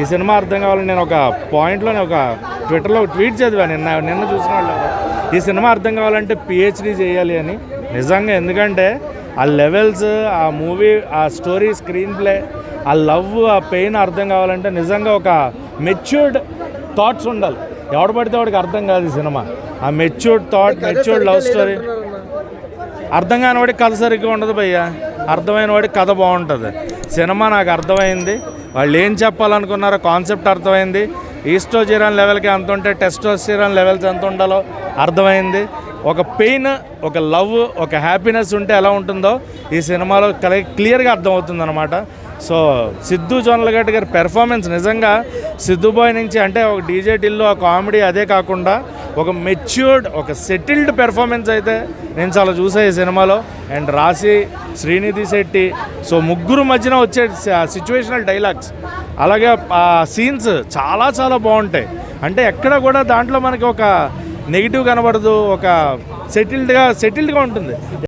ఈ సినిమా అర్థం కావాలని నేను ఒక పాయింట్లో ఒక ట్విట్టర్లో ట్వీట్ చదివాను నిన్న నిన్న చూసిన వాళ్ళు. ఈ సినిమా అర్థం కావాలంటే పిహెచ్డీ చేయాలి అని. నిజంగా ఎందుకంటే ఆ లెవెల్స్ ఆ మూవీ ఆ స్టోరీ స్క్రీన్ ప్లే ఆ లవ్ ఆ పెయిన్ అర్థం కావాలంటే నిజంగా ఒక మెచ్యూర్డ్ థాట్స్ ఉండాలి. ఎవడు పడితే వాడికి అర్థం కాదు ఈ సినిమా. ఆ matured thought matured love story అర్థం కాని వాడికి కథ సరిగ్గా ఉండదు భయ్య. అర్థమైన వాడికి కథ బాగుంటుంది. సినిమా నాకు అర్థమైంది. వాళ్ళు ఏం చెప్పాలనుకున్నారో కాన్సెప్ట్ అర్థమైంది. ఈస్టోజిరాన్ లెవెల్కి ఎంత ఉంటే టెస్టోస్టిరాన్ లెవెల్స్ ఎంత ఉండాలో అర్థమైంది. ఒక పెయిన్ ఒక లవ్ ఒక హ్యాపీనెస్ ఉంటే ఎలా ఉంటుందో ఈ సినిమాలో క్లియర్గా అర్థమవుతుంది అనమాట సో సిద్ధు జొన్నలగడ్డ గారి పెర్ఫార్మెన్స్ నిజంగా సిద్ధుబాయ్ నుంచి అంటే ఒక డీజే టిల్లు ఆ కామెడీ అదే కాకుండా ఒక మెచ్యూర్డ్ ఒక సెటిల్డ్ పెర్ఫార్మెన్స్ అయితే నేను చాలా చూసా ఈ సినిమాలో. అండ్ రాశి శ్రీనిధి శెట్టి. సో ముగ్గురు మధ్యన వచ్చే సిచ్యువేషనల్ డైలాగ్స్ అలాగే సీన్స్ చాలా చాలా బాగుంటాయి. అంటే ఎక్కడ కూడా దాంట్లో మనకి ఒక నెగిటివ్ కనబడదు ఒక సెటిల్డ్గా సెటిల్డ్గా ఉంటుంది.